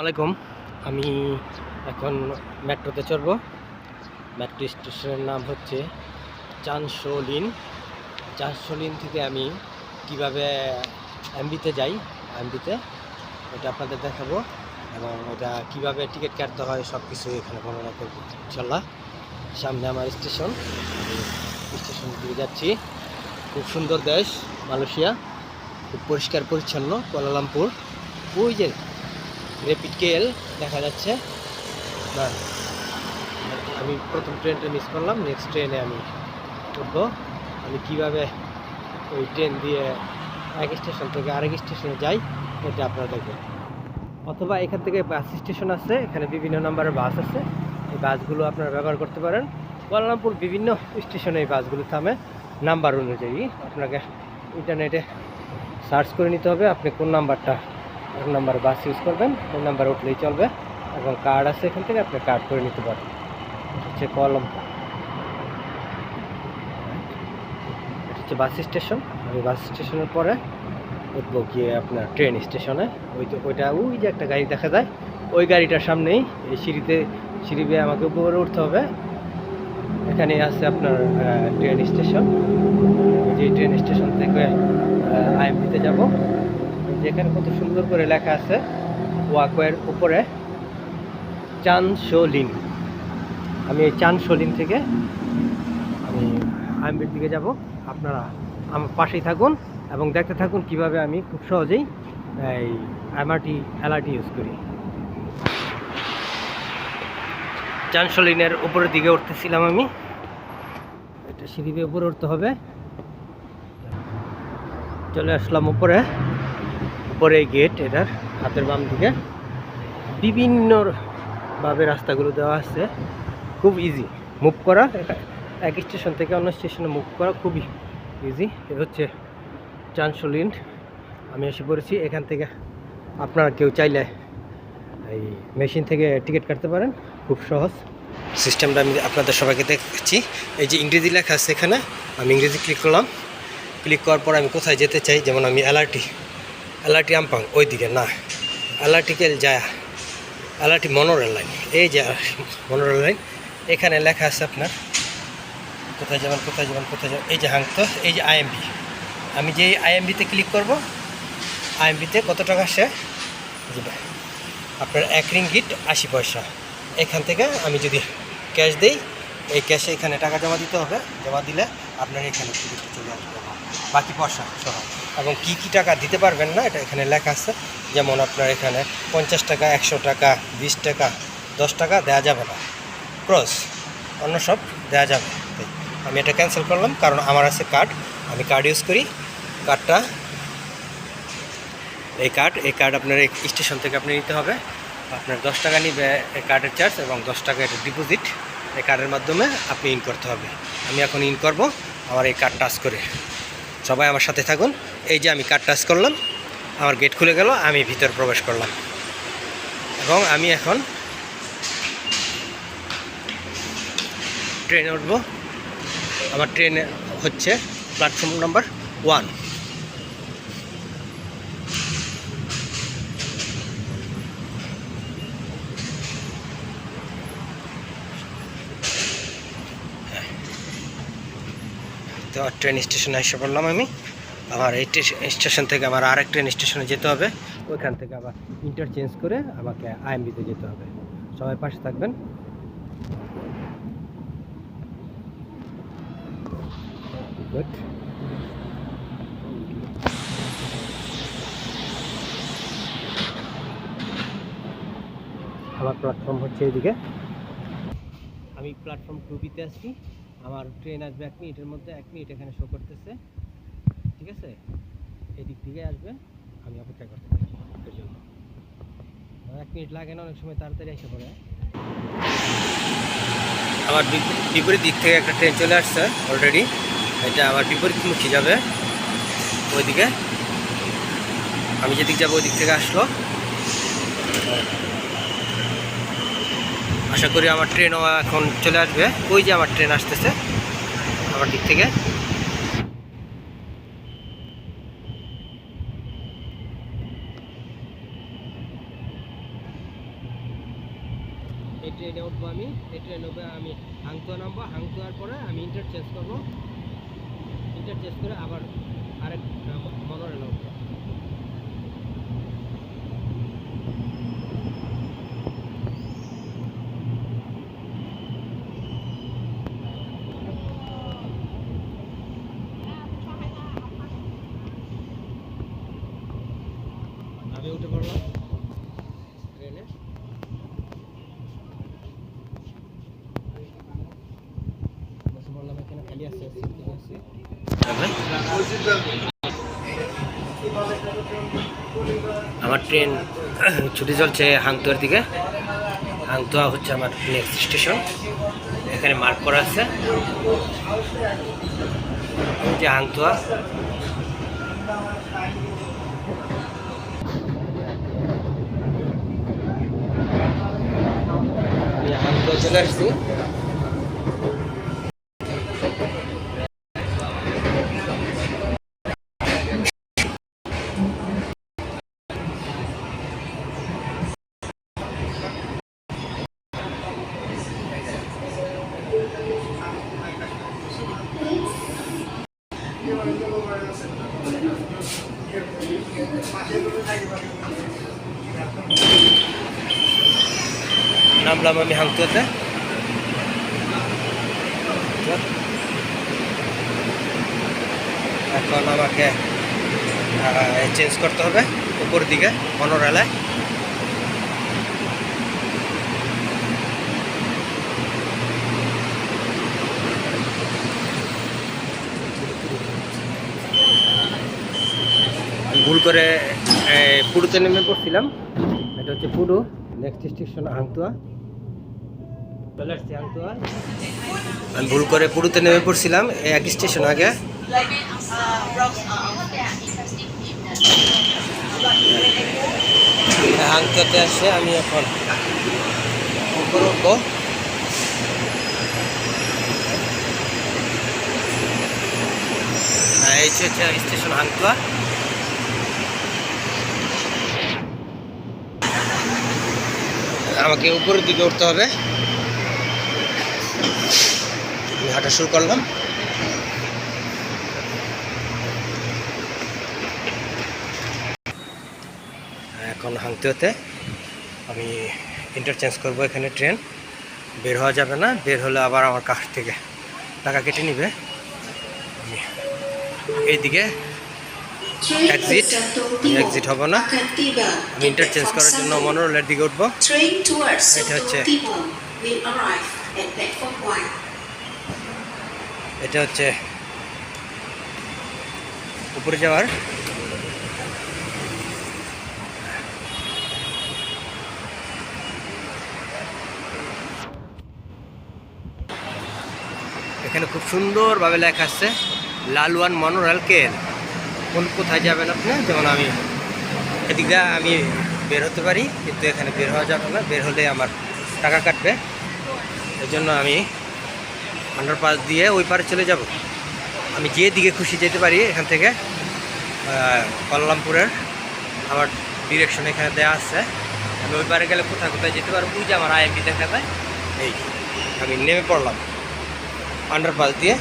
আলাইকুম আমি এখন মেট্রোতে চড়ব। মেট্রো স্টেশনের নাম হচ্ছে চানশোলিন চানশোলিন থেকে আমি কীভাবে এমবিতে যাই, এমবিতে এটা আপনাদের দেখাবো এবং এটা কীভাবে টিকিট কাটতে হয় সব কিছু এখানে বর্ণনা করব ইনশাল্লাহ সামনে আমার স্টেশন স্টেশন দিয়ে যাচ্ছি। খুব সুন্দর দেশ, মালয়েশিয়া, খুব পরিষ্কার পরিচ্ছন্ন, কুয়ালালামপুর। ওই যে র্যাপিড কেএল দেখা যাচ্ছে। না, আমি প্রথম ট্রেনটা মিস করলাম নেক্সট ট্রেনে আমি উঠবো। আমি কীভাবে ওই ট্রেন দিয়ে এক স্টেশন থেকে আরেক স্টেশনে যাই, এটা আপনারা দেখবেন। অথবা এখান থেকে বাস স্টেশন আছে, এখানে বিভিন্ন নাম্বারের বাস আছে। এই বাসগুলো আপনারা ব্যবহার করতে পারেন। কুয়ালালামপুর বিভিন্ন স্টেশনে এই বাসগুলো থামে। নাম্বার অনুযায়ী আপনাকে ইন্টারনেটে সার্চ করে নিতে হবে, আপনি কোন নাম্বারটা এক নাম্বার বাস ইউজ করবেন ওই নাম্বার উঠলেই চলবে এবং কার্ড আছে এখান থেকে আপনি কার্ড করে নিতে পারেন। হচ্ছে কলম। হচ্ছে বাস স্টেশন আমি বাস স্টেশনের পরে উঠবো গিয়ে আপনার ট্রেন স্টেশনে ওই তো ওইটা, ওই যে একটা গাড়ি দেখা যায়, ওই গাড়িটার সামনেই এই সিঁড়িতে, সিঁড়ি বেয়ে আমাকে উপরে উঠতে হবে। এখানে আছে আপনার ট্রেন স্টেশন যে ট্রেন স্টেশন থেকে আইএমপিতে যাব। যেখানে কত সুন্দর করে লেখা আছে, ওয়াকওয়ের উপরে চানশোলিন আমি এই চানশোলিন থেকে আমি আইএমপির দিকে যাব। আপনারা আমার পাশেই থাকুন এবং দেখতে থাকুন কীভাবে আমি খুব সহজেই এই এমআরটি, এলআরটি ইউজ করি। চানশোলিনের উপরের দিকে উঠতেছিলাম আমি। এটা সিঁড়ি উপরে উঠতে হবে। চলে আসলাম উপরে। উপরে গেট এটার হাতের বাম দিকে বিভিন্নভাবে রাস্তাগুলো দেওয়া আছে। খুব ইজি মুভ করা। এক স্টেশন থেকে অন্য স্টেশনে মুভ করা খুবই ইজি এ হচ্ছে চানসলিন আমি এসে পড়েছি। এখান থেকে আপনারা কেউ চাইলে এই মেশিন থেকে টিকিট কাটতে পারেন। খুব সহজ। সিস্টেমটা আমি আপনাদের সবাইকে দেখছি। এই যে ইংরেজি লেখা আছে এখানে। আমি ইংরেজি ক্লিক করলাম। ক্লিক করার পর আমি কোথায় যেতে চাই? যেমন আমি এলআরটি এলআরটি আমপাং ওই দিকে না এলআরটিকেল যায় এলআরটি মনোরেল লাইন। এই যে মনোরেল লাইন, এখানে লেখা আছে আপনার, কোথায় যাবেন কোথায় যাবেন কোথায় যাবেন, এই যে হাংত, এই যে আইএমবি। আমি যে আইএমবিতে ক্লিক করব, আইএমবিতে কত টাকা জি ভাই। আপনার এক রিঙ্গিট আশি পয়সা। এখান থেকে আমি যদি ক্যাশ দিই, এই ক্যাশে এখানে টাকা জমা দিতে হবে, জমা দিলে আপনার এখানে চলে আসবে। বাকি পয়সা সহ। এবং কী কী টাকা দিতে পারবেন না, এটা এখানে লেখা আছে। যেমন আপনার এখানে পঞ্চাশ টাকা, একশো টাকা, বিশ টাকা, দশ টাকা দেওয়া যাবে না। ক্রস, অন্য সব দেওয়া যাবে। আমি এটা ক্যান্সেল করলাম, কারণ আমার আছে কার্ড আমি কার্ড ইউজ করি। কার্ডটা এই কার্ড এই কার্ড আপনার স্টেশন থেকে আপনি নিতে হবে। আপনার দশ টাকা নিবে এই কার্ডের চার্জ এবং দশ টাকা এটা ডিপোজিট এই কার্ডের মাধ্যমে আপনি ইন করতে হবে। আমি এখন ইন করব, আমার এই কার্ড টাচ করে। সবাই আমার সাথে থাকুন। এই যে আমি কার্ড টাচ করলাম, আমার গেট খুলে গেল, আমি ভিতর প্রবেশ করলাম। এবং আমি এখন ট্রেনে উঠব। আমার ট্রেনে হচ্ছে প্ল্যাটফর্ম নাম্বার ওয়ান তো ট্রেন স্টেশনে এসে পড়লাম আমি। আমার এই স্টেশন থেকে আমার আরেক ট্রেন স্টেশনে যেতে হবে। ওইখান থেকে আবার ইন্টারচেঞ্জ করে আমাকে আইএমবিতে যেতে হবে। সবাই পাশে থাকবেন। গুড আমার প্ল্যাটফর্ম হচ্ছে এইদিকে। আমি প্ল্যাটফর্ম টু বিতে আছি। আমার ট্রেন আসবে এক মিনিটের মধ্যে, এক মিনিট এখানে শো করতেছে। ঠিক আছে? এদিক থেকে আসবে, আমি অপেক্ষা করতে থাকি এক মিনিট লাগে না, অনেক সময় তাড়াতাড়ি এসে পড়ে। আমার বিপরীত দিক থেকে একটা ট্রেন চলে আসছে অলরেডি এটা আমার বিপরীতমুখী যাবে ওইদিকে। আমি যেদিক যাব ওই দিক থেকে আসলো। আশা করি আমার ট্রেনও এখন চলে আসবে। ওই যে আমার ট্রেন আসতেছে। আমার দিক থেকে। এই ট্রেনে উঠবো আমি। এই ট্রেনে উঠে আমি হাংতুয়া নামবো। হাংতুয়ার পরে আমি ইন্টারচেঞ্জ করব। ইন্টারচেঞ্জ করে আবার আরেক মনোরেল উঠবো আমি উঠে পড়লাম ট্রেনে বসে পড়লাম এখানে খালি আছে সিট খালি আছে আমার ট্রেন ছুটি চলছে হাংতুয়ার দিকে। হাংতুয়া হচ্ছে আমার নেক্সট স্টেশন এখানে মার্ক করা আছে। যে হাংতুয়া। হাংতুয়া চলে আসছি। নামলাম আমি হাংতুয়াতে এখন আমাকে চেঞ্জ করতে হবে উপর দিকে, মনোরেলায়। আমি ভুল করে পুরুতে নেমে পড়ছিলাম। এটা হচ্ছে পুরু নেক্সট স্টেশন আংতুয়া আমি ভুল করে পুরুতে নেমে পড়ছিলাম এক স্টেশন আগে। আংতুয়াতে আসে আমি এখন উঠবো। হ্যাঁ, স্টেশন হাংতুয়া আমাকে উপরের দিকে উঠতে হবে আমি হাঁটা শুরু করলাম। এখন হাংতে হতে আমি ইন্টারচেঞ্জ করব এখানে ট্রেন বের হওয়া যাবে না বের হলে আবার আমার কাছ থেকে টাকা কেটে নিবে। আমি এইদিকে এক্সিট এক্সিট হব না। আমি ইন্টারচেঞ্জ করার জন্য মনোরলের দিকে উঠবো। এটা হচ্ছে- এটা হচ্ছে উপরে যাওয়ার এখানে খুব সুন্দরভাবে লেখা আছে, লালওয়ান মনোরাল কেল। কোন কোথায় যাবেন আপনি? যেমন আমি এদিক আমি বের হতে পারি, কিন্তু এখানে বের হওয়া যাবে না, বের হলে আমার টাকা কাটবে। এই জন্য আমি আন্ডারপাস দিয়ে ওই পারে চলে যাব। আমি যে দিকে খুশি যেতে পারি এখান থেকে কল্লামপুরের আমার ডিরেকশন এখানে দেওয়া আছে। আমি ওই পারে গেলে কোথায় কোথায় যেতে পারব যে আমার আইএমপি দেখা যায়। এই, আমি নেমে পড়লাম। আন্ডারপাস দিয়ে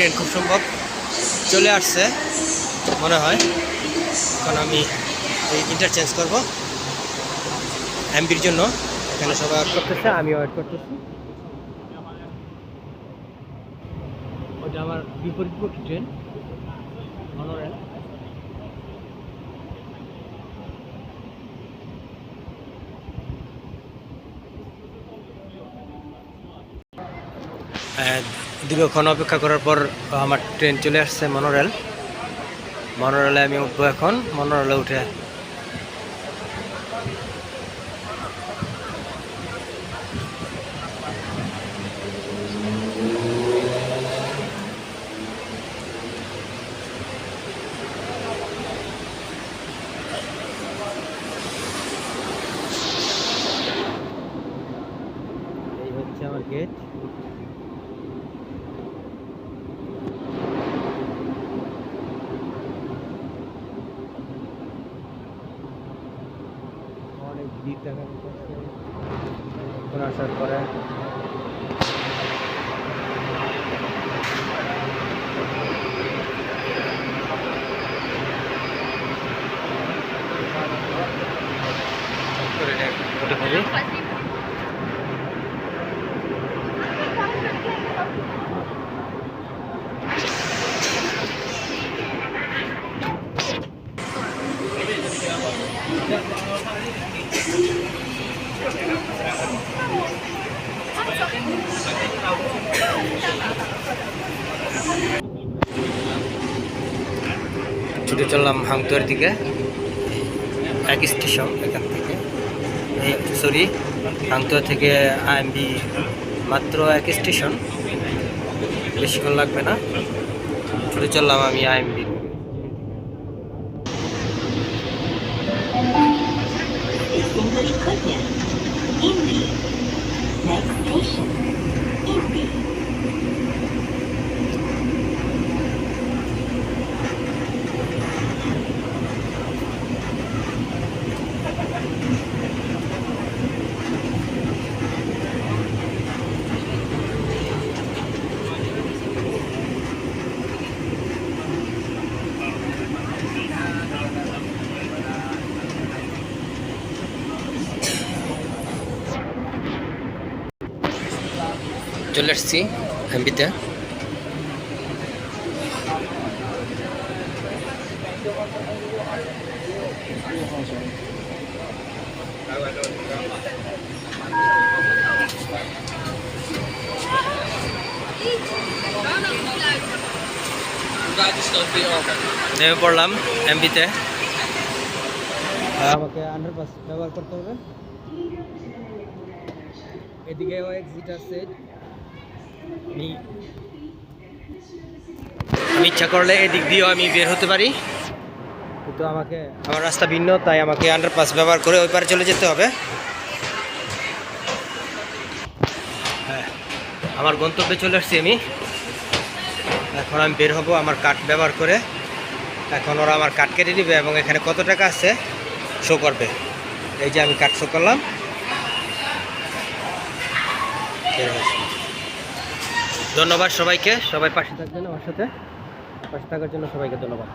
ট্রেন খুব সম্ভব চলে আসছে, মনে হয়। এখন আমি এই ইন্টারচেঞ্জ করব এমপির জন্য। এখানে সবাই ওয়েট করতেছে? আমি ওয়েট করতেছি। ওটা আমার বিপরীতমুখী ট্রেন মনোরেল দীর্ঘক্ষণ অপেক্ষা করার পর আমার ট্রেন চলে আসছে মনোরেল। মনোরেলে আমি উঠবো এখন। মনোরেলে উঠে গেট অনেক ভিড় দেখা যাচ্ছে এখন আসার পরে ফটো হবে ছুটে চললাম হাংতুয়ার দিকে এক স্টেশন এখান থেকে এই সরি হাংতুয়া থেকে আইএমবি মাত্র এক স্টেশন বেশিক্ষণ লাগবে না ছুটে চললাম আমি আইএমবি. Next station. Indy. চলে এসছি এমবিতে নেমে পড়লাম এমবিতে আমাকে আন্ডারপাস ব্যবহার করতে হবে। এদিকে এক্সিট আছে। আমি আমি ইচ্ছা করলে এদিক দিয়েও আমি বের হতে পারি। কিন্তু আমাকে আমার রাস্তা ভিন্ন তাই আমাকে আন্ডারপাস ব্যবহার করে ওই পারে চলে যেতে হবে। হ্যাঁ আমার গন্তব্যে চলে আসছি আমি। এখন আমি বের হব আমার কাঠ ব্যবহার করে। এখন ওরা আমার কাঠ কেটে দিবে এবং এখানে কত টাকা আছে শো করবে। এই যে আমি কাঠ শো করলাম বের হয়েছি। ধন্যবাদ সবাইকে। সবাই পাশে থাকবেন আমার সাথে। পাশে থাকার জন্য সবাইকে ধন্যবাদ।